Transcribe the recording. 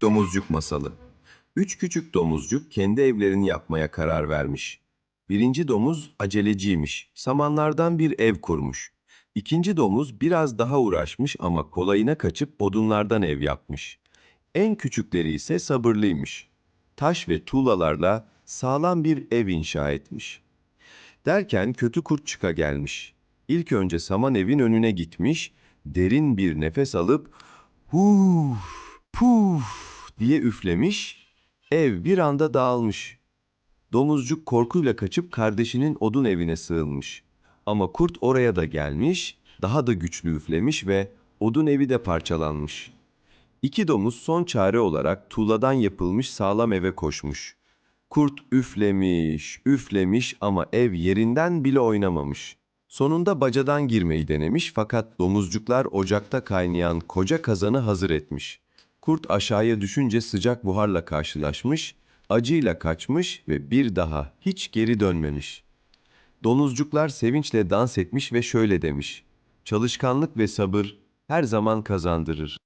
Domuzcuk masalı. Üç küçük domuzcuk kendi evlerini yapmaya karar vermiş. Birinci domuz aceleciymiş. Samanlardan bir ev kurmuş. İkinci domuz biraz daha uğraşmış ama kolayına kaçıp odunlardan ev yapmış. En küçükleri ise sabırlıymış. Taş ve tuğlalarla sağlam bir ev inşa etmiş. Derken kötü kurt çıka gelmiş. İlk önce saman evin önüne gitmiş, derin bir nefes alıp huf puf diye üflemiş, ev bir anda dağılmış. Domuzcuk korkuyla kaçıp kardeşinin odun evine sığınmış. Ama kurt oraya da gelmiş, daha da güçlü üflemiş ve odun evi de parçalanmış. İki domuz son çare olarak tuğladan yapılmış sağlam eve koşmuş. Kurt üflemiş, üflemiş ama ev yerinden bile oynamamış. Sonunda bacadan girmeyi denemiş fakat domuzcuklar ocakta kaynayan koca kazanı hazır etmiş. Kurt aşağıya düşünce sıcak buharla karşılaşmış, acıyla kaçmış ve bir daha hiç geri dönmemiş. Domuzcuklar sevinçle dans etmiş ve şöyle demiş. Çalışkanlık ve sabır her zaman kazandırır.